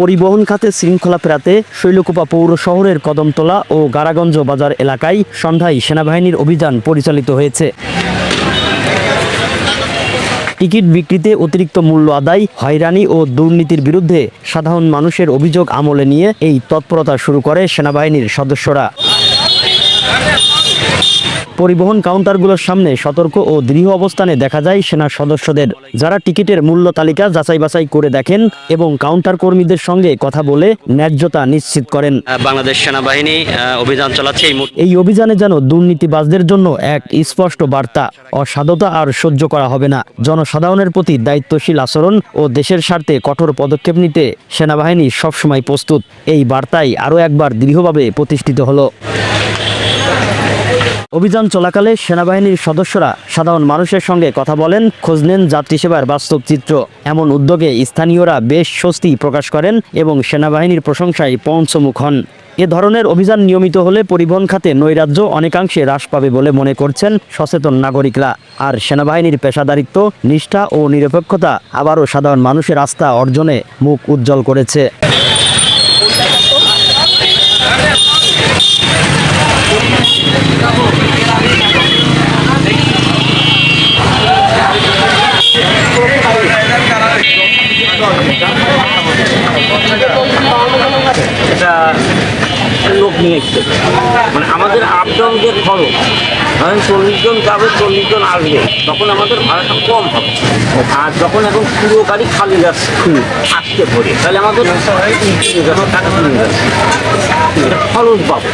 পরিবহন খাতে শৃঙ্খলা ফেরাতে শৈলকুপা পৌর শহরের কদমতলা ও গারাগঞ্জ বাজার এলাকায় সন্ধ্যায় সেনাবাহিনীর অভিযান পরিচালিত হয়েছে। টিকিট বিক্রিতে অতিরিক্ত মূল্য আদায়, হয়রানি ও দুর্নীতির বিরুদ্ধে সাধারণ মানুষের অভিযোগ আমলে নিয়ে এই তৎপরতা শুরু করে সেনাবাহিনীর সদস্যরা। পরিবহন কাউন্টারগুলোর সামনে সতর্ক ও দৃঢ় অবস্থানে দেখা যায় সেনা সদস্যদের। যারা টিকিটের মূল্য তালিকা যাচাই বাছাই করে দেখেন এবং কাউন্টার কর্মীদের সঙ্গে কথা বলে ন্যায্যতা নিশ্চিত করেন। বাংলাদেশ সেনাবাহিনী অভিযান চালাচ্ছে এই অভিযানে যেন দুর্নীতিবাজদের জন্য এক স্পষ্ট বার্তা অসাধুতা আর সহ্য করা হবে না। জনসাধারণের প্রতি দায়িত্বশীল আচরণ ও দেশের স্বার্থে কঠোর পদক্ষেপ নিতে সেনাবাহিনী সবসময় প্রস্তুত। এই বার্তাই আরও একবার দৃঢ়ভাবে প্রতিষ্ঠিত হলো। অভিযান চলাকালে সেনাবাহিনীর সদস্যরা সাধারণ মানুষের সঙ্গে কথা বলেন, খোঁজ নেন যাত্রী সেবার বাস্তব চিত্র। এমন উদ্যোগে স্থানীয়রা বেশ স্বস্তি প্রকাশ করেন এবং সেনাবাহিনীর প্রশংসায় পঞ্চমুখ হন। এ ধরনের অভিযান নিয়মিত হলে পরিবহন খাতে নৈরাজ্য অনেকাংশে হ্রাস পাবে বলে মনে করছেন সচেতন নাগরিকরা। আর সেনাবাহিনীর পেশাদারিত্ব, নিষ্ঠা ও নিরপেক্ষতা আবারও সাধারণ মানুষের আস্থা অর্জনে মুখ উজ্জ্বল করেছে। এটা লোক নিয়ে এসছে। মানে আমাদের আপ ডাউন যে খরচ ধরেন চল্লিশ জন যাবে চল্লিশ জন আসবে তখন আমাদের ভাড়াটা কম হবে। আর যখন এখন পুরো গাড়ি খালি যাচ্ছে আসতে ভরে তাহলে আমাদের টাকা কমে যাচ্ছে। এটা খরচ পাবো